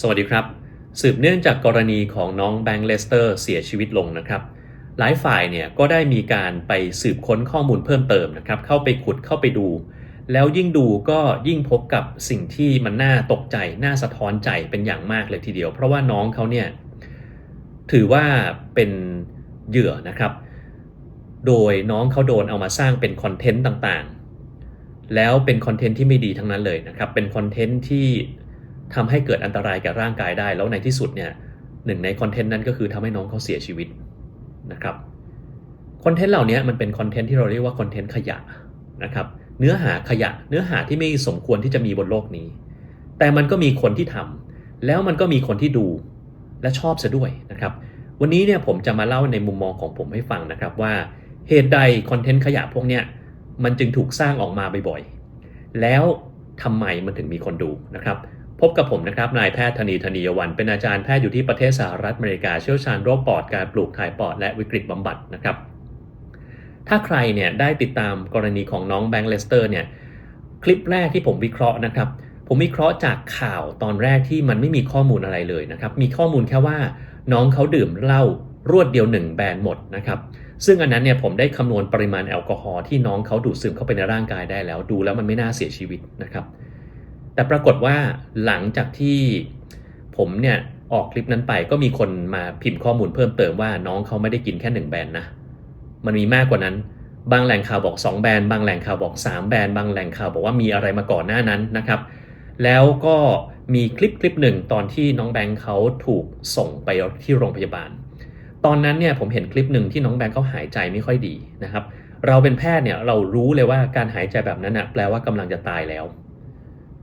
สวัสดีครับ สืบเนื่องจากกรณีของน้องแบงค์เลสเตอร์เสียชีวิตลงนะครับ หลายฝ่ายเนี่ยก็ได้มีการไปสืบค้นข้อมูลเพิ่มเติมนะครับ เข้าไปขุดเข้าไปดู แล้วยิ่งดูก็ยิ่งพบกับสิ่งที่มันน่าตกใจ น่าสะท้อนใจเป็นอย่างมากเลยทีเดียว เพราะว่าน้องเขาเนี่ยถือว่าเป็นเหยื่อนะครับ โดยน้องเขาโดนเอามาสร้างเป็นคอนเทนต์ต่างๆ แล้วเป็นคอนเทนต์ที่ไม่ดีทั้งนั้นเลยนะครับ เป็นคอนเทนต์ที่ ทำให้เกิดอันตรายแก่ร่างกายได้ แล้วในที่สุดเนี่ยหนึ่งในคอนเทนต์นั้นก็คือทำให้น้องเขาเสียชีวิตนะครับคอนเทนต์เหล่านี้มันเป็นคอนเทนต์ที่เราเรียกว่าคอนเทนต์ขยะนะครับเนื้อหาขยะเนื้อหาที่ไม่สมควรที่จะมีบนโลกนี้ แต่มันก็มีคนที่ทำแล้วมันก็มีคนที่ดูและชอบซะด้วยนะครับวันนี้เนี่ยผมจะมาเล่าในมุมมองของผมให้ฟังนะครับว่าเหตุใดคอนเทนต์ขยะพวกเนี้ยมันจึงถูกสร้างออกมาบ่อยๆแล้วทำไมมันถึงมีคนดูนะครับ พบกับผมนะครับนายแพทย์ธนีธนียวันเป็นอาจารย์แพทย์อยู่ที่ประเทศสหรัฐอเมริกาเชี่ยวชาญโรคปอดการปลูกถ่ายปอดและวิกฤตบำบัดนะครับ ถ้าใครเนี่ยได้ติดตามกรณีของน้องแบงค์เลสเตอร์เนี่ยคลิปแรกที่ผมวิเคราะห์นะครับ ผมวิเคราะห์จากข่าวตอนแรกที่มันไม่มีข้อมูลอะไรเลยนะครับ มีข้อมูลแค่ว่าน้องเขาดื่มเหล้ารวดเดียวหนึ่งแบนหมดนะครับซึ่งอันนั้นเนี่ยผมได้คำนวณปริมาณแอลกอฮอล์ที่น้องเขาดูดซึมเข้าไปในร่างกายได้แล้วดูแล้วมันไม่น่าเสียชีวิตนะครับ แต่ปรากฏว่าหลังจากที่ผมเนี่ยออกคลิปนั้นไปก็มีคนมาพิมพ์ข้อมูลเพิ่มเติมว่าน้องเขาไม่ได้กินแค่หนึ่งแบรนด์นะ มันมีมากกว่านั้น บางแหล่งข่าวบอก 2 แบรนด์ บางแหล่งข่าวบอก 3 แบรนด์ บางแหล่งข่าวบอกว่ามีอะไรมาก่อนหน้านั้นนะครับ แล้วก็มีคลิปคลิปหนึ่งตอนที่น้องแบงค์เขาถูกส่งไปที่โรงพยาบาล ตอนนั้นเนี่ยผมเห็นคลิปหนึ่งที่น้องแบงค์เขาหายใจไม่ค่อยดีนะครับ เราเป็นแพทย์เนี่ยเรารู้เลยว่าการหายใจแบบนั้นนะแปลว่ากำลังจะตายแล้ว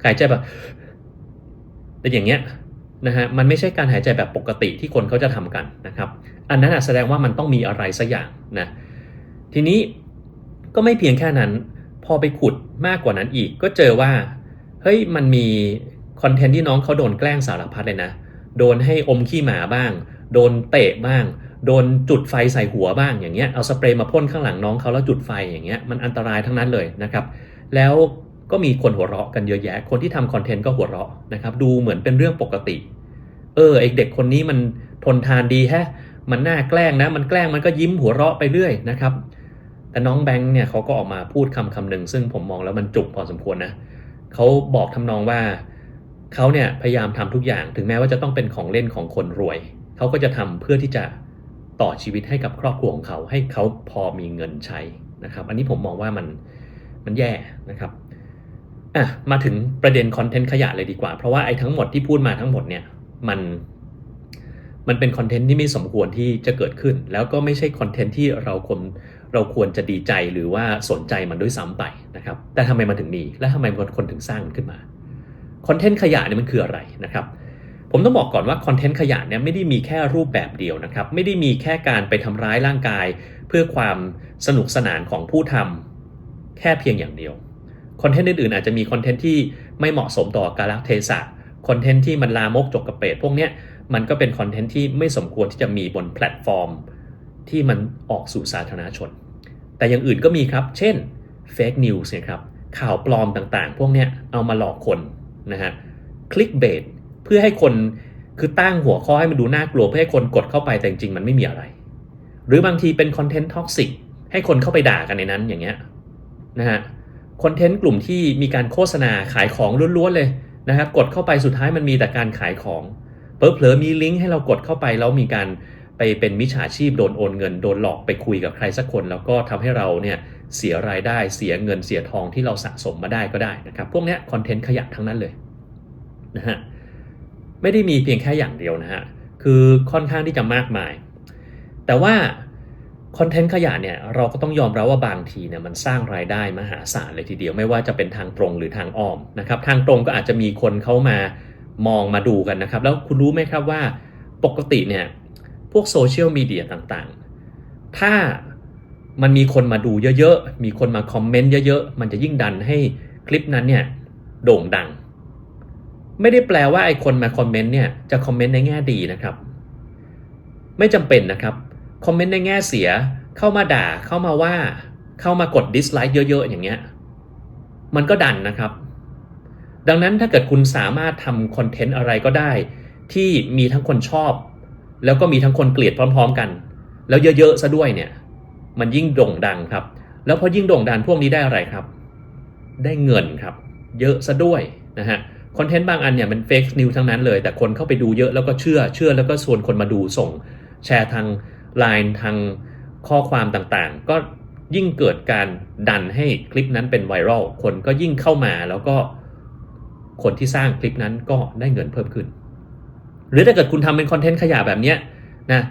หายใจแบบแต่อย่างเงี้ยนะฮะมันไม่ใช่การหายใจแบบปกติที่คนเขาจะทำกันนะครับ อันนั้นแสดงว่ามันต้องมีอะไรสักอย่างนะทีนี้ก็ไม่เพียงแค่นั้น พอไปขุดมากกว่านั้นอีก ก็เจอว่าเฮ้ยมันมีคอนเทนต์ที่น้องเขาโดนแกล้งสารพัดเลยนะโดนให้อมขี้หมาบ้าง โดนเตะบ้าง โดนจุดไฟใส่หัวบ้างอย่างเงี้ยเอาสเปรย์มาพ่นข้างหลังน้องเขาแล้วจุดไฟอย่างเงี้ยมันอันตรายทั้งนั้นเลยนะครับ แล้ว ก็มีคนหัวเราะกันเยอะแยะ คนที่ทำคอนเทนต์ก็หัวเราะนะครับ ดูเหมือนเป็นเรื่องปกติ เออไอเด็กคนนี้มันทนทานดีแฮะ มันน่าแกล้งนะ มันแกล้งมันก็ยิ้มหัวเราะไปเรื่อยนะครับ แต่น้องแบงค์เนี่ยเขาก็ออกมาพูดคำคำหนึ่งซึ่งผมมองแล้วมันจุกพอสมควรนะเขาบอกทำนองว่าเขาเนี่ยพยายามทำทุกอย่าง ถึงแม้ว่าจะต้องเป็นของเล่นของคนรวยเขาก็จะทำเพื่อที่จะต่อชีวิตให้กับครอบครัวของเขาให้เขาพอมีเงินใช้นะครับ อันนี้ผมมองว่ามันมันแย่นะครับ อะมาถึงประเด็นคอนเทนต์ขยะเลยดีกว่า เพราะว่าไอ้ทั้งหมดที่พูดมาทั้งหมดเนี่ยมันมันเป็นคอนเทนต์ที่ไม่สมควรที่จะเกิดขึ้น แล้วก็ไม่ใช่คอนเทนต์ที่เราควรเราควรจะดีใจหรือว่าสนใจมันด้วยซ้ำไปนะครับ แต่ทำไมมันถึงมี และทำไมคนถึงสร้างมันขึ้นมาคอนเทนต์ขยะเนี่ยมันคืออะไรนะครับ ผมต้องบอกก่อนว่าคอนเทนต์ขยะเนี่ยไม่ได้มีแค่รูปแบบเดียวนะครับ ไม่ได้มีแค่การไปทำร้ายร่างกาย เพื่อความสนุกสนานของผู้ทำแค่เพียงอย่างเดียว คอนเทนต์อื่นๆอาจจะมีคอนเทนต์ที่ไม่เหมาะสมต่อกาลเทศะคอนเทนต์ที่มันลามกจกกระเปดพวกเนี้ยมันก็เป็นคอนเทนต์ที่ไม่สมควรที่จะมีบนแพลตฟอร์ม ที่มันออกสู่สาธารณชน แต่อย่างอื่นก็มีครับ เช่น fake news นะครับข่าวปลอมต่างๆ พวกเนี้ยเอามาหลอกคนนะฮะ click bait เพื่อให้คนคือตั้งหัวข้อให้มันดูน่ากลัวเพื่อให้คนกดเข้าไปแต่จริงๆมันไม่มีอะไร หรือบางทีเป็นคอนเทนต์ท็อกซิกให้คนเข้าไปด่ากันในนั้นอย่างเงี้ยนะฮะ คอนเทนต์กลุ่มที่มีการโฆษณาขายของล้วนๆเลยนะครับ กดเข้าไปสุดท้ายมันมีแต่การขายของเผลอๆมีลิงก์ให้เรากดเข้าไปแล้วมีการไปเป็นมิจฉาชีพโดนโอนเงินโดนหลอกไปคุยกับใครสักคน แล้วก็ทำให้เราเนี่ยเสียรายได้เสียเงินเสียทองที่เราสะสมมาได้ก็ได้นะครับ พวกนี้คอนเทนต์ขยะทั้งนั้นเลยนะฮะไม่ได้มีเพียงแค่อย่างเดียวนะฮะคือค่อนข้างที่จะมากมาย แต่ว่า คอนเทนต์ขยะเนี่ยเราก็ต้องยอมรับว่าบางทีเนี่ยมันสร้างรายได้มหาศาลเลยทีเดียวไม่ว่าจะเป็นทางตรงหรือทางอ้อมนะครับทางตรงก็อาจจะมีคนเข้ามามองมาดูกันนะครับ แล้วคุณรู้ไหมครับว่าปกติเนี่ยพวกโซเชียลมีเดียต่างๆ ถ้ามันมีคนมาดูเยอะๆ มีคนมาคอมเมนต์เยอะๆ มันจะยิ่งดันให้คลิปนั้นเนี่ยโด่งดัง ไม่ได้แปลว่าไอ้คนมาคอมเมนต์เนี่ยจะคอมเมนต์ในแง่ดีนะครับ ไม่จำเป็นนะครับ คอมเมนต์ในแง่เสีย เข้ามาด่า เข้ามาว่า เข้ามากดดิสไลค์เยอะ ๆ อย่างเงี้ย มันก็ดันนะครับ ดังนั้นถ้าเกิดคุณสามารถทำคอนเทนต์อะไรก็ได้ ที่มีทั้งคนชอบ แล้วก็มีทั้งคนเกลียดพร้อม ๆ กัน แล้วเยอะ ๆ ซะด้วยเนี่ย มันยิ่งโด่งดังครับ แล้วพอยิ่งโด่งดังพวกนี้ได้อะไรครับ ได้เงินครับ เยอะซะด้วยนะฮะคอนเทนต์บางอันเนี่ยมันเฟกนิวทั้งนั้นเลย แต่คนเข้าไปดูเยอะแล้วก็เชื่อเชื่อแล้วก็ชวนคนมาดูส่งแชร์ทาง Line ทางข้อความต่างๆ ก็ยิ่งเกิดการดันให้คลิปนั้นเป็นไวรัลคนก็ยิ่งเข้ามาแล้วก็คนที่สร้างคลิปนั้นก็ได้เงินเพิ่มขึ้น หรือถ้าเกิดคุณทำเป็นคอนเทนต์ขยะแบบเนี้ยนะ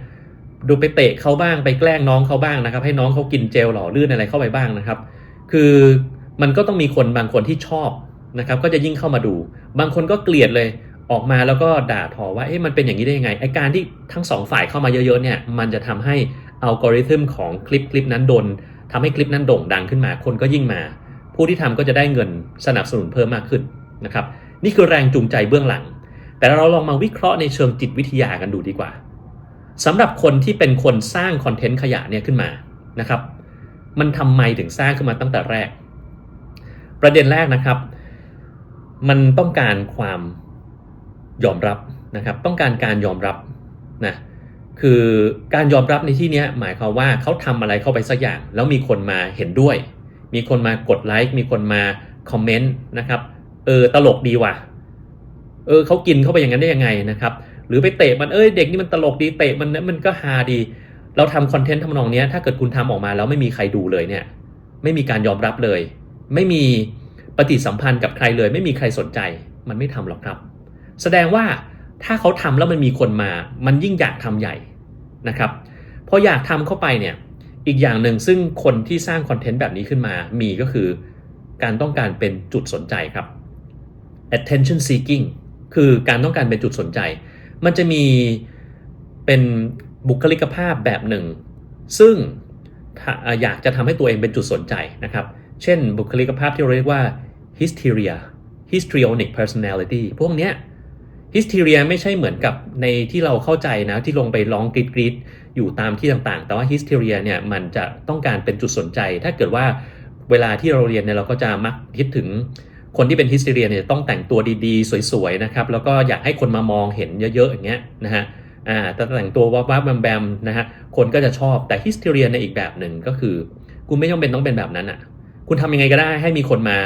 ดูไปเตะเขาบ้างไปแกล้งน้องเขาบ้างนะครับ ให้น้องเขากินเจลหล่อลื่นอะไรเข้าไปบ้างนะครับ คือมันก็ต้องมีคนบางคนที่ชอบนะครับ ก็จะยิ่งเข้ามาดู บางคนก็เกลียดเลย ออกมาแล้วก็ด่าทอว่าเอ๊ะมันเป็นอย่างนี้ได้ยังไงไอการที่ทั้งสองฝ่ายเข้ามาเยอะๆเนี่ยมันจะทำให้อัลกอริทึมของคลิปคลิปนั้นโดนทำให้คลิปนั้นโด่งดังขึ้นมา คนก็ยิ่งมา ผู้ที่ทำก็จะได้เงินสนับสนุนเพิ่มมากขึ้นนะครับนี่คือแรงจูงใจเบื้องหลัง แต่เราลองมาวิเคราะห์ในเชิงจิตวิทยากันดูดีกว่าสำหรับคนที่เป็นคนสร้างคอนเทนต์ขยะเนี่ยขึ้นมานะครับ มันทำไมถึงสร้างขึ้นมาตั้งแต่แรก ประเด็นแรกนะครับ มันต้องการความ ยอมรับนะครับ ต้องการการยอมรับนะคือการยอมรับในที่นี้หมายความว่าเขาทำอะไรเข้าไปสักอย่าง แล้วมีคนมาเห็นด้วย มีคนมากดไลค์มีคนมาคอมเมนต์นะครับเออตลกดีว่ะเออเขากินเข้าไปอย่างนั้นได้ยังไงนะครับ หรือไปเตะมันเอ้ยเด็กนี่มันตลกดีเตะมันนะมันก็ฮาดี เราทำคอนเทนต์ทำนองนี้ถ้าเกิดคุณทำออกมาแล้วไม่มีใครดูเลยเนี่ย ไม่มีการยอมรับเลย ไม่มีปฏิสัมพันธ์กับใครเลย ไม่มีใครสนใจ มันไม่ทำหรอกครับ แสดงว่าถ้าเขาทำแล้วมันมีคนมา มันยิ่งอยากทำใหญ่นะครับพออยากทำเข้าไปเนี่ยอีกอย่างหนึ่งซึ่งคนที่สร้างคอนเทนต์แบบนี้ขึ้นมา มีก็คือการต้องการเป็นจุดสนใจครับ attention seeking คือการต้องการเป็นจุดสนใจ มันจะมีเป็นบุคลิกภาพแบบหนึ่ง ซึ่งอยากจะทำให้ตัวเองเป็นจุดสนใจนะครับ เช่นบุคลิกภาพที่เราเรียกว่า hysteria histrionic personality พวกเนี้ย hysteria ไม่ใช่เหมือนกับในที่เราเข้าใจนะที่ลงไปร้องกรีดกรีดอยู่ตามที่ต่างๆ แต่ว่า hysteria เนี่ยมันจะต้องการเป็นจุดสนใจ ถ้าเกิดว่าเวลาที่เราเรียนเนี่ยเราก็จะมักคิดถึงคนที่เป็นฮิสเทียเนี่ยต้องแต่งตัวดีๆ สวยๆนะครับแล้วก็อยากให้คนมามองเห็นเยอะๆอย่างเงี้ยนะฮะอ่าแต่แต่งตัวว้าวๆแบมๆนะฮะคนก็จะชอบแต่ฮิสเทียในอีกแบบหนึ่งก็คือ คุณไม่จำเป็นต้องเป็นแบบนั้นอะคุณทำยังไงก็ได้ให้มีคนมา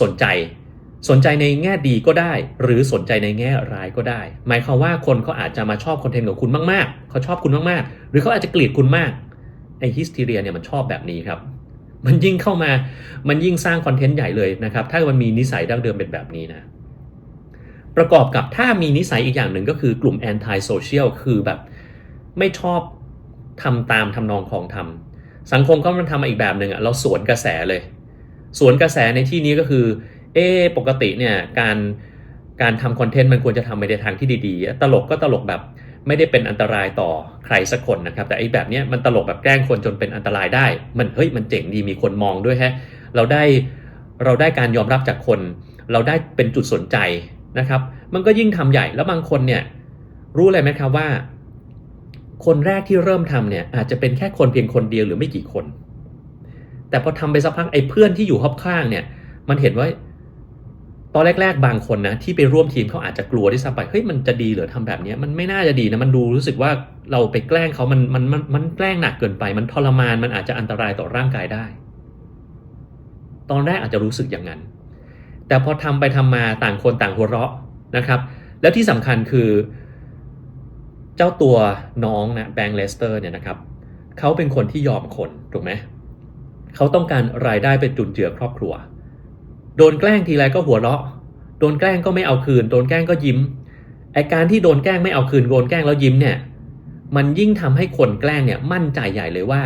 สนใจ สนใจในแง่ดีก็ได้ หรือสนใจในแง่ร้ายก็ได้ หมายความว่าคนเขาอาจจะมาชอบคอนเทนต์ของคุณมากๆ เขาชอบคุณมากๆ หรือเขาอาจจะเกลียดคุณมากไอฮิสเทียเนี่ยมันชอบแบบนี้ครับ มันยิ่งเข้ามามันยิ่งสร้างคอนเทนต์ใหญ่เลยนะครับ ถ้ามันมีนิสัยดั้งเดิมเป็นแบบนี้นะ ประกอบกับถ้ามีนิสัยอีกอย่างหนึ่งก็คือกลุ่ม anti social คือแบบไม่ชอบทำตามทำนองของทำสังคมก็มันทำมาอีกแบบหนึ่งอะเราสวนกระแสเลย สวนกระแสในที่นี้ก็คือ เอปกติเนี่ยการการทำคอนเทนต์มันควรจะทำไปในทางที่ดีๆ ตลกก็ตลกแบบไม่ได้เป็นอันตรายต่อใครสักคนนะครับ แต่ไอ้แบบนี้มันตลกแบบแกล้งคนจนเป็นอันตรายได้ มันเฮ้ยมันเจ๋งดีมีคนมองด้วยฮะเราได้เราได้การยอมรับจากคน เราได้เป็นจุดสนใจนะครับ มันก็ยิ่งทำใหญ่แล้วบางคนเนี่ยรู้เลยไหมครับว่า คนแรกที่เริ่มทำเนี่ยอาจจะเป็นแค่คนเพียงคนเดียวหรือไม่กี่คน แต่พอทำไปสักพักไอ้เพื่อนที่อยู่รอบข้างเนี่ย มันเห็นว่า ตอนแรก ๆ บางคนนะที่ไปร่วมทีมเขาอาจจะกลัวที่ซ้ำไปเฮ้ยมันจะดีเหรอทำแบบนี้มันไม่น่าจะดีนะมันดูรู้สึกว่าเราไปแกล้งเขามันมันมันมันแกล้งหนักเกินไป มันทรมานมันอาจจะอันตรายต่อร่างกายได้ ตอนแรกอาจจะรู้สึกอย่างนั้น แต่พอทำไปทำมาต่างคนต่างหัวเราะนะครับ แล้วที่สำคัญคือ เจ้าตัวน้องนะแบงค์เลสเตอร์เนี่ยนะครับเขาเป็นคนที่ยอมคนถูกไหมเขาต้องการรายได้เป็นจุนเจือครอบครัว โดนแกล้งทีไรก็หัวเราะ โดนแกล้งก็ไม่เอาคืน โดนแกล้งก็ยิ้ม ไอการที่โดนแกล้งไม่เอาคืน โดนแกล้งแล้วยิ้มเนี่ย มันยิ่งทำให้คนแกล้งเนี่ยมั่นใจใหญ่เลยว่า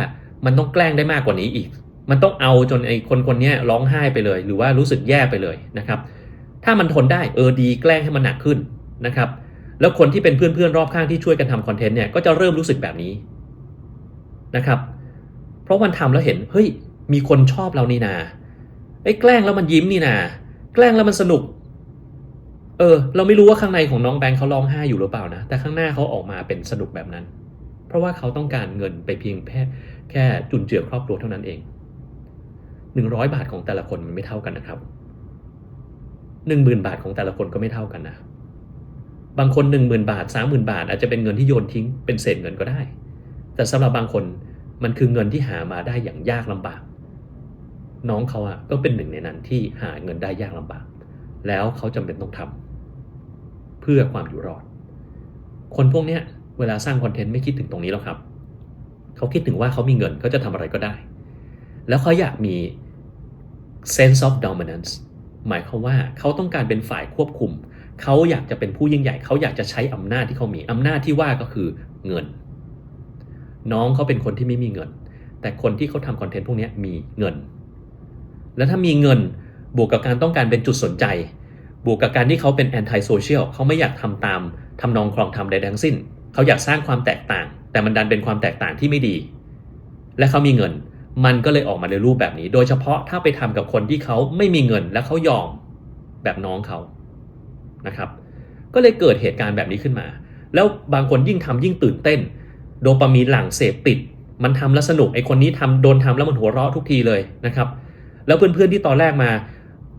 มันต้องแกล้งได้มากกว่านี้อีก มันต้องเอาจนไอคนคนนี้ร้องไห้ไปเลย หรือว่ารู้สึกแย่ไปเลยนะครับ ถ้ามันทนได้เออดีแกล้งให้มันหนักขึ้นนะครับ แล้วคนที่เป็นเพื่อนๆรอบข้างที่ช่วยกันทำคอนเทนต์เนี่ยก็จะเริ่มรู้สึกแบบนี้นะครับ เพราะมันทำแล้วเห็นเฮ้ยมีคนชอบเรานี่นา ไอ้แกล้งแล้วมันยิ้มนี่นาแกล้งแล้วมันสนุก เออ เราไม่รู้ว่าข้างในของน้องแบงค์เขาร้องไห้อยู่หรือเปล่านะ แต่ข้างหน้าเขาออกมาเป็นสนุกแบบนั้น เพราะว่าเขาต้องการเงินไปเพียงแค่แค่จุนเจือครอบครัวเท่านั้นเองหนึ่งร้อยบาทของแต่ละคนมันไม่เท่ากันนะครับหนึ่งหมื่นบาทของแต่ละคนก็ไม่เท่ากันนะ บางคนหนึ่งหมื่นบาทสามหมื่นบาทอาจจะเป็นเงินที่โยนทิ้งเป็นเศษเงินก็ได้ แต่สำหรับบางคนมันคือเงินที่หามาได้อย่างยากลำบาก น้องเขาอะก็เป็นหนึ่งในนั้นที่หาเงินได้ยากลำบาก แล้วเขาจำเป็นต้องทำเพื่อความอยู่รอด คนพวกเนี้ยเวลาสร้างคอนเทนต์ไม่คิดถึงตรงนี้หรอกครับ เขาคิดถึงว่าเขามีเงินเขาจะทำอะไรก็ได้ แล้วเขาอยากมี sense of dominance หมายความว่าเขาต้องการเป็นฝ่ายควบคุม เขาอยากจะเป็นผู้ยิ่งใหญ่ เขาอยากจะใช้อำนาจที่เขามีอำนาจที่ว่าก็คือเงิน น้องเขาเป็นคนที่ไม่มีเงิน แต่คนที่เขาทำคอนเทนต์พวกนี้มีเงิน แล้วถ้ามีเงินบวกกับการต้องการเป็นจุดสนใจ บวกกับการที่เขาเป็น anti social เขาไม่อยากทำตามทำนองครองธรรมใดทั้งสิ้น เขาอยากสร้างความแตกต่าง แต่มันดันเป็นความแตกต่างที่ไม่ดี และเขามีเงิน มันก็เลยออกมาในรูปแบบนี้ โดยเฉพาะถ้าไปทำกับคนที่เขาไม่มีเงินและเขายอมแบบน้องเขานะครับ ก็เลยเกิดเหตุการณ์แบบนี้ขึ้นมา แล้วบางคนยิ่งทำยิ่งตื่นเต้น โดปามีนหลั่งเสพติด มันทำแล้วสนุกไอคนนี้ทำโดนทำแล้วมันหัวเราะทุกทีเลยนะครับ แล้วเพื่อนๆที่ตอนแรกมา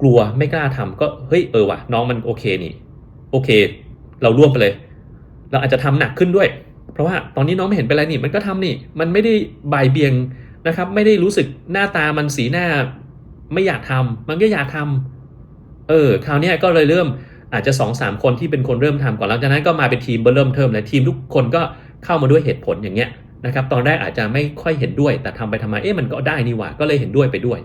กลัวไม่กล้าทำก็เฮ้ยเออว่ะน้องมันโอเคนี่ โอเค เราร่วมไปเลย เราอาจจะทำหนักขึ้นด้วย เพราะว่าตอนนี้น้องไม่เห็นเป็นไรนี่มันก็ทำนี่ มันไม่ได้บ่ายเบียงนะครับ ไม่ได้รู้สึกหน้าตามันสีหน้าไม่อยากทำมันก็อยากทำเออคราวนี้ก็เลยเริ่มอาจจะสองสามคนที่เป็นคนเริ่มทำก่อนหลังจากนั้นก็มาเป็นทีมเบอร์เริ่มเทิมเลยทีมทุกคนก็เข้ามาด้วยเหตุผลอย่างเงี้ยนะครับ ตอนแรกอาจจะไม่ค่อยเห็นด้วย แต่ทำไปทำมาเอ๊ะมันก็ได้นี่หว่าก็เลยเห็นด้วยไปด้วย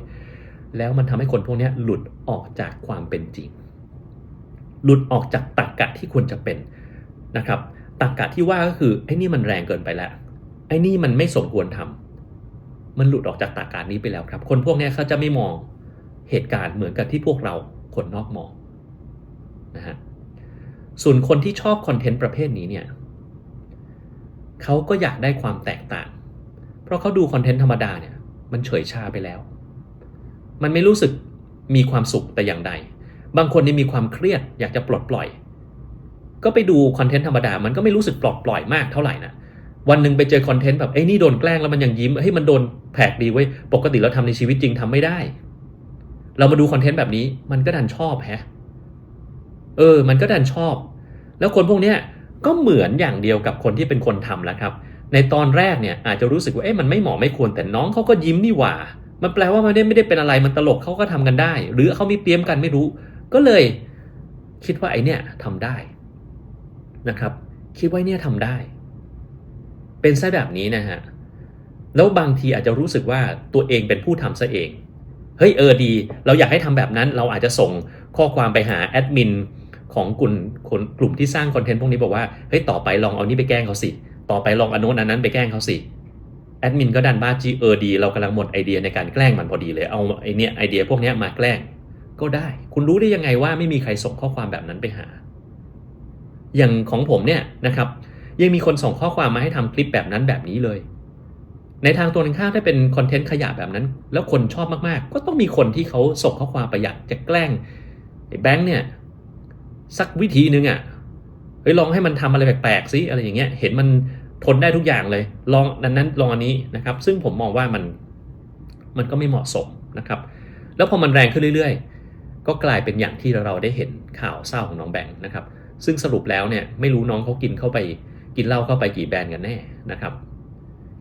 แล้วมันทำให้คนพวกนี้หลุดออกจากความเป็นจริง หลุดออกจากตรรกะที่ควรจะเป็นนะครับตรรกะที่ว่าก็คือไอ้นี่มันแรงเกินไปแล้วไอ้นี่มันไม่สมควรทำมันหลุดออกจากตรรกะนี้ไปแล้วครับ คนพวกนี้เขาจะไม่มองเหตุการณ์เหมือนกับที่พวกเราคนนอกมองนะฮะส่วนคนที่ชอบคอนเทนต์ประเภทนี้เนี่ยเขาก็อยากได้ความแตกต่าง เพราะเขาดูคอนเทนต์ธรรมดาเนี่ยมันเฉยชาไปแล้ว มันไม่รู้สึกมีความสุขแต่อย่างใด บางคนนี่มีความเครียดอยากจะปลดปล่อย ก็ไปดูคอนเทนต์ธรรมดา มันก็ไม่รู้สึกปลดปล่อยมากเท่าไหร่นะวันหนึ่งไปเจอคอนเทนต์แบบไอ้นี่โดนแกล้งแล้วมันยังยิ้มเฮ้ยมันโดนแผลกดีเว้ปกติเราทำในชีวิตจริงทำไม่ได้ เรามาดูคอนเทนต์แบบนี้มันก็ดันชอบแฮะเออ มันก็ดันชอบ แล้วคนพวกเนี้ยก็เหมือนอย่างเดียวกับคนที่เป็นคนทำแล้วครับ ในตอนแรกเนี่ยอาจจะรู้สึกว่าเอ๊ะมันไม่เหมาะไม่ควรแต่น้องเขาก็ยิ้มนี่หว่า มันแปลว่ามันไม่ได้เป็นอะไรมันตลกเขาก็ทำกันได้ หรือเขามีเตรียมกันไม่รู้ ก็เลยคิดว่าไอเนี่ยทำได้นะครับ คิดว่าเนี่ยทำได้ เป็นซะแบบนี้นะฮะแล้วบางทีอาจจะรู้สึกว่าตัวเองเป็นผู้ทำซะเองเฮ้ยเออดี เราอยากให้ทำแบบนั้นเราอาจจะส่งข้อความไปหาแอดมินของกลุ่มคนกลุ่มที่สร้างคอนเทนต์พวกนี้บอกว่าเฮ้ยต่อไปลองเอานี้ไปแกล้งเขาสิ ต่อไปลองอนโนนอันนั้นไปแกล้งเขาสิ แอดมินก็ดันบ้าจีเออดีเรากำลังหมดไอเดียในการแกล้งมันพอดีเลย เอาไอเนี้ยไอเดียพวกเนี้ยมาแกล้งก็ได้ คุณรู้ได้ยังไงว่าไม่มีใครส่งข้อความแบบนั้นไปหา อย่างของผมเนี่ยนะครับ ยังมีคนส่งข้อความมาให้ทำคลิปแบบนั้นแบบนี้เลย ในทางตัวข้ามถ้าเป็นคอนเทนต์ขยะแบบนั้น แล้วคนชอบมากๆ ก็ต้องมีคนที่เขาส่งข้อความไปอยากจะแกล้งแบงค์เนี่ยสักวิธีนึงอะ่ะเฮ้ยลองให้มันทำอะไรแปลกๆซิอะไรอย่างเงี้ย เห็นมัน ทนได้ทุกอย่างเลย ลองนั้นนั้นลองอันนี้นะครับ ซึ่งผมมองว่ามันมันก็ไม่เหมาะสมนะครับ แล้วพอมันแรงขึ้นเรื่อย ๆ ก็กลายเป็นอย่างที่เราได้เห็นข่าวเศร้าของน้องแบงค์นะครับ ซึ่งสรุปแล้วเนี่ยไม่รู้น้องเขากินเข้าไปกินเหล้าเข้าไปกี่แบรนด์กันแน่นะครับ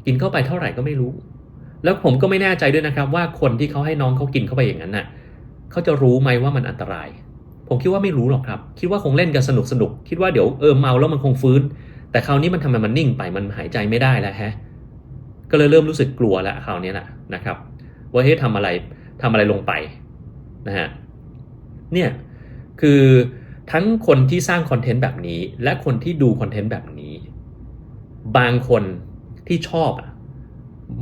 กินเข้าไปเท่าไหร่ก็ไม่รู้ แล้วผมก็ไม่แน่ใจด้วยนะครับ ว่าคนที่เขาให้น้องเขากินเข้าไปอย่างนั้นน่ะเขาจะรู้ไหมว่ามันอันตราย ผมคิดว่าไม่รู้หรอกครับ คิดว่าคงเล่นกันสนุกสนุกคิดว่าเดี๋ยวเออเมาแล้วมันคงฟื้น แต่คราวนี้มันทำไมมันนิ่งไปมันหายใจไม่ได้แล้วฮะก็เลยเริ่มรู้สึกกลัวแล้วคราวนี้แหละนะครับ ว่าเฮ้ยทำอะไรทำอะไรลงไปนะฮะเนี่ยคือทั้งคนที่สร้างคอนเทนต์แบบนี้ และคนที่ดูคอนเทนต์แบบนี้ บางคนที่ชอบอะ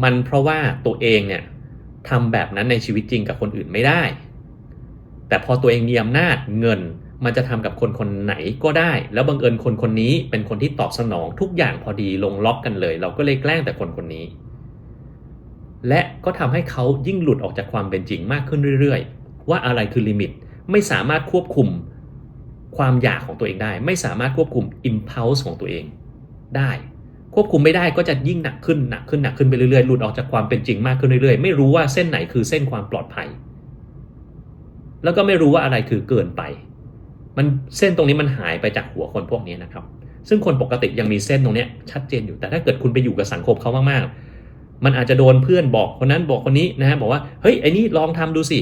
มันเพราะว่าตัวเองเนี่ยทำแบบนั้นในชีวิตจริงกับคนอื่นไม่ได้ แต่พอตัวเองมีอำนาจเงิน มันจะทำกับคนคนไหนก็ได้ แล้วบังเอิญคนคนนี้เป็นคนที่ตอบสนองทุกอย่างพอดีลงล็อกกันเลย เราก็เลยแกล้งแต่คนคนนี้ และก็ทำให้เขายิ่งหลุดออกจากความเป็นจริงมากขึ้นเรื่อยๆ ว่าอะไรคือลิมิตไม่สามารถควบคุมความอยากของตัวเองได้ ไม่สามารถควบคุม impulse ของตัวเองได้ ควบคุมไม่ได้ก็จะยิ่งหนักขึ้นหนักขึ้นหนักขึ้นไปเรื่อยๆหลุดออกจากความเป็นจริงมากขึ้นเรื่อยๆ ไม่รู้ว่าเส้นไหนคือเส้นความปลอดภัย แล้วก็ไม่รู้ว่าอะไรคือเกินไป มันเส้นตรงนี้มันหายไปจากหัวคนพวกนี้นะครับ ซึ่งคนปกติยังมีเส้นตรงนี้ชัดเจนอยู่แต่ถ้าเกิดคุณไปอยู่กับสังคมเขามากๆ มันอาจจะโดนเพื่อนบอกคนนั้นบอกคนนี้นะฮะบอกว่าเฮ้ยไอ้นี่ลองทำดูสิ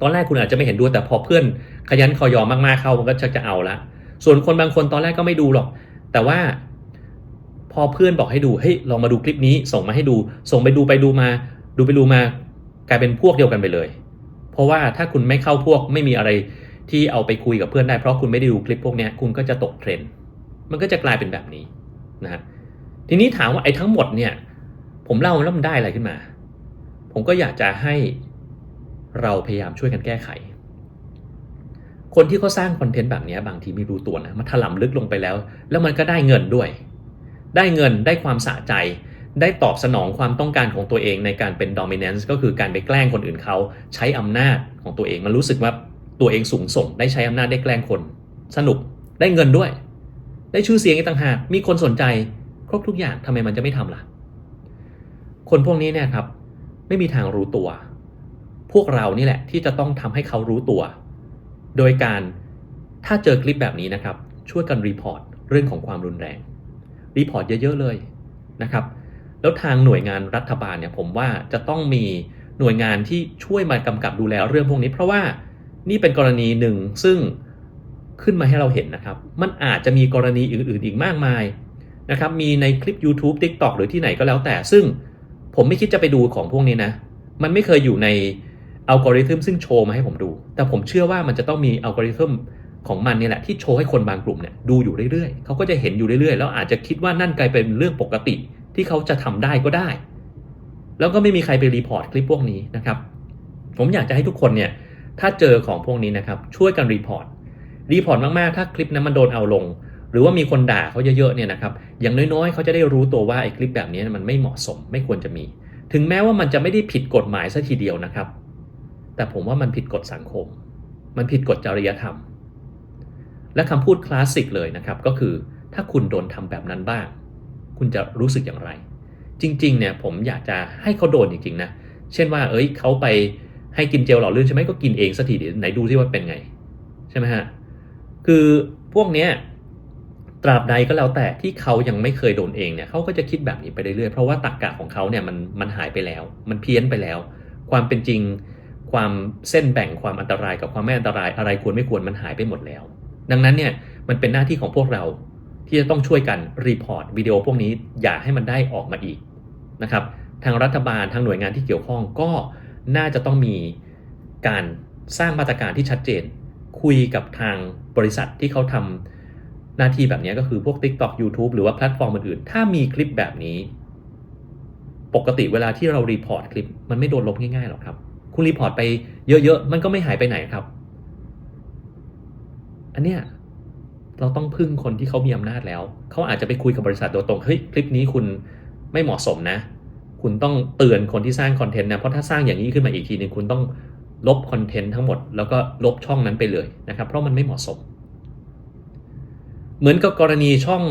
ตอนแรกคุณอาจจะไม่เห็นด้วยแต่พอเพื่อนขยันขอยอมมากๆเข้ามันก็ชักจะเอาละส่วนคนบางคนตอนแรกก็ไม่ดูหรอก แต่ว่าพอเพื่อนบอกให้ดูเฮ้ยลองมาดูคลิปนี้ส่งมาให้ดู ส่งไปดูไปดูมา ดูไปดูมากลายเป็นพวกเดียวกันไปเลย เพราะว่าถ้าคุณไม่เข้าพวกไม่มีอะไร ที่เอาไปคุยกับเพื่อนได้เพราะคุณไม่ได้ดูคลิปพวกนี้คุณก็จะตกเทรนด์มันก็จะกลายเป็นแบบนี้นะฮะทีนี้ถามว่าไอ้ทั้งหมดเนี่ย ผมเล่าแล้วมันได้อะไรขึ้นมา ผมก็อยากจะให้เราพยายามช่วยกันแก้ไข คนที่เขาสร้างคอนเทนต์แบบนี้บางทีไม่รู้ตัวนะมันถล่มลึกลงไปแล้ว แล้วมันก็ได้เงินด้วย ได้เงินได้ความสะใจ ได้ตอบสนองความต้องการของตัวเองในการเป็น dominance ก็คือการไปแกล้งคนอื่นเขาใช้อำนาจของตัวเองมันรู้สึกว่า ตัวเองสูงส่ง ได้ใช้อำนาจได้แกล้งคน สนุกได้เงินด้วย ได้ชื่อเสียงอีกต่างหาก มีคนสนใจครบทุกอย่างทำไมมันจะไม่ทำล่ะ คนพวกนี้เนี่ยครับ ไม่มีทางรู้ตัว พวกเรานี่แหละ ที่จะต้องทำให้เขารู้ตัว โดยการถ้าเจอคลิปแบบนี้นะครับ ช่วยกันรีพอร์ตเรื่องของความรุนแรง รีพอร์ตเยอะๆเลยนะครับแล้วทางหน่วยงานรัฐบาลเนี่ยผมว่าจะต้องมีหน่วยงานที่ช่วยมากำกับดูแลเรื่องพวกนี้ เพราะว่า นี่เป็นกรณีหนึ่งซึ่งขึ้นมาให้เราเห็นนะครับ มันอาจจะมีกรณีอื่นๆอีกมากมายนะครับ มีในคลิป YouTube TikTok หรือที่ไหนก็แล้วแต่ ซึ่งผมไม่คิดจะไปดูของพวกนี้นะ มันไม่เคยอยู่ในอัลกอริทึมซึ่งโชว์มาให้ผมดู แต่ผมเชื่อว่ามันจะต้องมีอัลกอริทึมของมันนี่แหละที่โชว์ให้คนบางกลุ่มเนี่ยดูอยู่เรื่อยๆ เขาก็จะเห็นอยู่เรื่อยๆ แล้วอาจจะคิดว่านั่นกลายเป็นเรื่องปกติที่เขาจะทำได้ก็ได้ แล้วก็ไม่มีใครไปรีพอร์ตคลิปพวกนี้นะครับ ผมอยากจะให้ทุกคนเนี่ย ถ้าเจอของพวกนี้นะครับ ช่วยกันรีพอร์ต รีพอร์ตมาก ๆ ถ้าคลิปนั้นมันโดนเอาลง หรือว่ามีคนด่าเขาเยอะ ๆ เนี่ยนะครับ อย่างน้อย ๆ เขาจะได้รู้ตัวว่าไอ้คลิปแบบนี้มันไม่เหมาะสม ไม่ควรจะมี ถึงแม้ว่ามันจะไม่ได้ผิดกฎหมายซะทีเดียวนะครับ แต่ผมว่ามันผิดกฎสังคม มันผิดกฎจริยธรรม และคำพูดคลาสสิกเลยนะครับ ก็คือถ้าคุณโดนทำแบบนั้นบ้าง คุณจะรู้สึกอย่างไร จริง ๆ เนี่ยผมอยากจะให้เขาโดนจริง ๆ นะ เช่นว่า เอ้ยเขาไป ให้กินเจลหล่อลื่นใช่ไหมก็กินเองสักทีเดี๋ยวไหนดูซิว่าเป็นไง ใช่ไหมฮะ คือพวกเนี้ยตราบใดก็แล้วแต่ที่เขายังไม่เคยโดนเองเนี่ยเขาก็จะคิดแบบนี้ไปเรื่อยๆเพราะว่าตรรกกะของเขาเนี่ยมันมันหายไปแล้ว มันเพี้ยนไปแล้ว ความเป็นจริง ความเส้นแบ่งความอันตรายกับความไม่อันตรายอะไรควรไม่ควรมันหายไปหมดแล้ว ดังนั้นเนี่ยมันเป็นหน้าที่ของพวกเราที่จะต้องช่วยกันรีพอร์ตวิดีโอพวกนี้อย่าให้มันได้ออกมาอีกนะครับทางรัฐบาลทางหน่วยงานที่เกี่ยวข้องก็ น่าจะต้องมีการสร้างมาตรการที่ชัดเจน คุยกับทางบริษัทที่เขาทำหน้าที่แบบนี้ก็คือพวก TikTok YouTube หรือว่าแพลตฟอร์มอื่นๆ ถ้ามีคลิปแบบนี้ ปกติเวลาที่เรารีพอร์ตคลิป มันไม่โดนลบง่ายๆหรอกครับ คุณรีพอร์ตไปเยอะๆ มันก็ไม่หายไปไหนครับ อันเนี้ยเราต้องพึ่งคนที่เขามีอำนาจแล้ว เขาอาจจะไปคุยกับบริษัทโดยตรง เฮ้ย คลิปนี้คุณไม่เหมาะสมนะ คุณต้องเตือนคนที่สร้างคอนเทนต์นะเพราะถ้าสร้างอย่างนี้ขึ้นมาอีกทีนึงคุณต้องลบคอนเทนต์ทั้งหมด แล้วก็ลบช่องนั้นไปเลยนะครับ เพราะมันไม่เหมาะสม เหมือนกับกรณีช่อง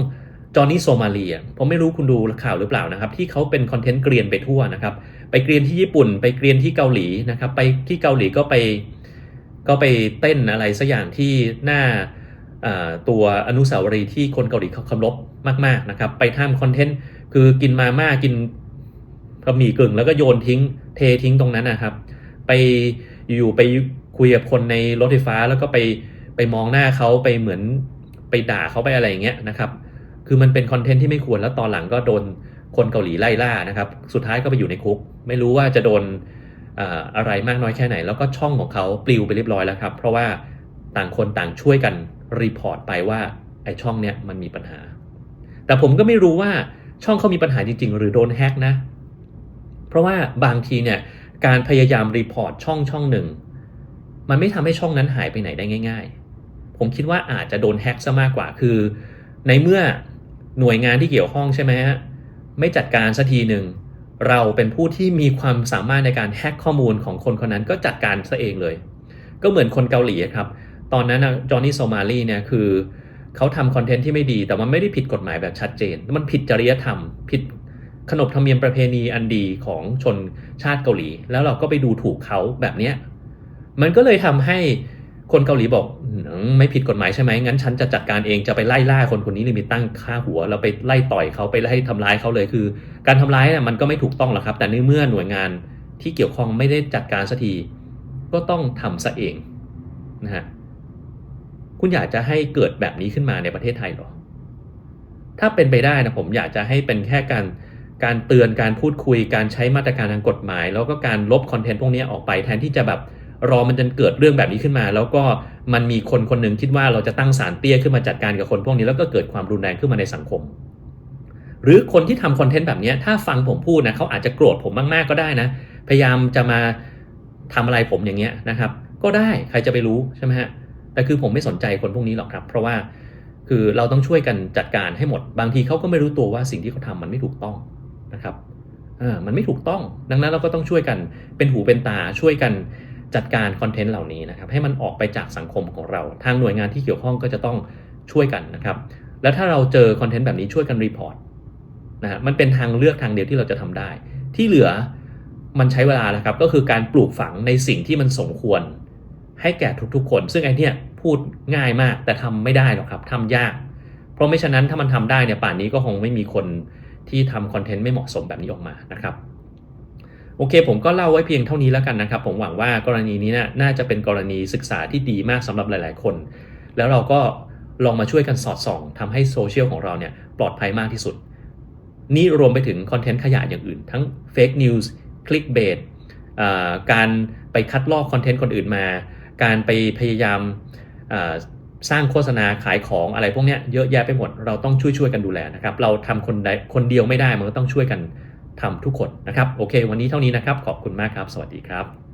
จอห์นนี่โซมาเลียผมไม่รู้คุณดูข่าวหรือเปล่านะครับ ที่เขาเป็นคอนเทนต์เกรียนไปทั่วนะครับ ไปเกรียนที่ญี่ปุ่น ไปเกรียนที่เกาหลีนะครับ ไปที่เกาหลีก็ไปก็ไปเต้นอะไรสักอย่างที่หน้าตัวอนุสาวรีย์ที่คนเกาหลีเขาเคารพมากๆนะครับ ไปทำคอนเทนต์คือกินมาม่ากิน บะหมี่กึ่งแล้วก็โยนทิ้ง เททิ้งตรงนั้นนะครับ ไปอยู่ไปคุยกับคนในรถไฟฟ้าแล้วก็ไปไปมองหน้าเขาไปเหมือนไปด่าเขาไปอะไรอย่างเงี้ยนะครับ คือมันเป็นคอนเทนต์ที่ไม่ควรแล้วตอนหลังก็โดนคนเกาหลีไล่ล่านะครับ สุดท้ายก็ไปอยู่ในคุก ไม่รู้ว่าจะโดนอะไรมากน้อยแค่ไหน แล้วก็ช่องของเขาปลิวไปเรียบร้อยแล้วครับ เพราะว่าต่างคนต่างช่วยกันรีพอร์ตไปว่าไอช่องเนี้ยมันมีปัญหา แต่ผมก็ไม่รู้ว่าช่องเขามีปัญหาจริง ๆ หรือโดนแฮกนะ เพราะว่าบางทีเนี่ยการพยายามรีพอร์ตช่องช่องหนึ่ง มันไม่ทำให้ช่องนั้นหายไปไหนได้ง่าย ๆ ผมคิดว่าอาจจะโดนแฮ็กซะมากกว่าคือ ในเมื่อหน่วยงานที่เกี่ยวข้องใช่ไหมฮะไม่จัดการสักทีหนึ่งเราเป็นผู้ที่มีความสามารถในการแฮ็กข้อมูลของคนคนนั้นก็จัดการซะเองเลย ก็เหมือนคนเกาหลีครับ ตอนนั้นจอห์นนี่โซมาลีเนี่ยคือเขาทำคอนเทนต์ที่ไม่ดี แต่มันไม่ได้ผิดกฎหมายแบบชัดเจน มันผิดจริยธรรม ผิด ขนบธรรมเนียมประเพณีอันดีของชนชาติเกาหลี แล้วเราก็ไปดูถูกเขาแบบเนี้ยมันก็เลยทำให้คนเกาหลีบอกไม่ผิดกฎหมายใช่ไหมงั้นฉันจะจัดการเองจะไปไล่ล่าคนคนนี้เลยมีตั้งค่าหัวแล้วไปไล่ต่อยเขาไปไล่ทำร้ายเขาเลยคือ การทำร้ายเนี่ยมันก็ไม่ถูกต้องหรอกครับ แต่ในเมื่อหน่วยงานที่เกี่ยวข้องไม่ได้จัดการสักทีก็ต้องทำซะเองนะฮะคุณอยากจะให้เกิดแบบนี้ขึ้นมาในประเทศไทยหรอ ถ้าเป็นไปได้นะผมอยากจะให้เป็นแค่การ การเตือนการพูดคุยการใช้มาตรการทางกฎหมาย แล้วก็การลบคอนเทนต์พวกนี้ออกไปแทนที่จะแบบรอมันจนเกิดเรื่องแบบนี้ขึ้นมา แล้วก็มันมีคนคนหนึ่งคิดว่าเราจะตั้งสารเตี้ยขึ้นมาจัดการกับคนพวกนี้แล้วก็เกิดความรุนแรงขึ้นมาในสังคม หรือคนที่ทำคอนเทนต์แบบนี้ถ้าฟังผมพูดนะเขาอาจจะโกรธผมมากๆก็ได้นะ พยายามจะมาทำอะไรผมอย่างเงี้ยนะครับ ก็ได้ใครจะไปรู้ใช่ไหมฮะแต่คือผมไม่สนใจคนพวกนี้หรอกครับ เพราะว่าคือเราต้องช่วยกันจัดการให้หมด บางทีเขาก็ไม่รู้ตัวว่าสิ่งที่เขาทำมันไม่ถูกต้อง นะครับอ่ามันไม่ถูกต้องดังนั้นเราก็ต้องช่วยกันเป็นหูเป็นตาช่วยกันจัดการคอนเทนต์เหล่านี้นะครับให้มันออกไปจากสังคมของเรา ทางหน่วยงานที่เกี่ยวข้องก็จะต้องช่วยกันนะครับ แล้วถ้าเราเจอคอนเทนต์แบบนี้ช่วยกันรีพอร์ตนะฮะมันเป็นทางเลือกทางเดียวที่เราจะทำได้ ที่เหลือมันใช้เวลานะครับก็คือการปลูกฝังในสิ่งที่มันสมควร ให้แก่ทุกๆ คน ซึ่งไอ้เนี่ยพูดง่ายมากแต่ทำไม่ได้หรอกครับทำยาก เพราะไม่ฉะนั้นถ้ามันทำได้เนี่ยป่านนี้ก็คงไม่มีคน ที่ทำคอนเทนต์ไม่เหมาะสมแบบนี้ออกมานะครับโอเคผมก็เล่าไว้เพียงเท่านี้แล้วกันนะครับ ผมหวังว่ากรณีนี้นะน่าจะเป็นกรณีศึกษาที่ดีมากสำหรับหลาย ๆ คน แล้วเราก็ลองมาช่วยกันสอดส่องทำให้โซเชียลของเราเนี่ยปลอดภัยมากที่สุด นี่รวมไปถึงคอนเทนต์ขยะอย่างอื่น ทั้ง Fake News Clickbait อ่าการไปคัดลอกคอนเทนต์คนอื่นมา การไปพยายามา สร้างโฆษณาขายของอะไรพวกนี้เยอะแยะไปหมด เราต้องช่วยช่วยๆกันดูแลนะครับ เราทำคนใดคนเดียวไม่ได้มันก็ต้องช่วยกันทำทุกคนนะครับ โอเค วันนี้เท่านี้นะครับ ขอบคุณมากครับ สวัสดีครับ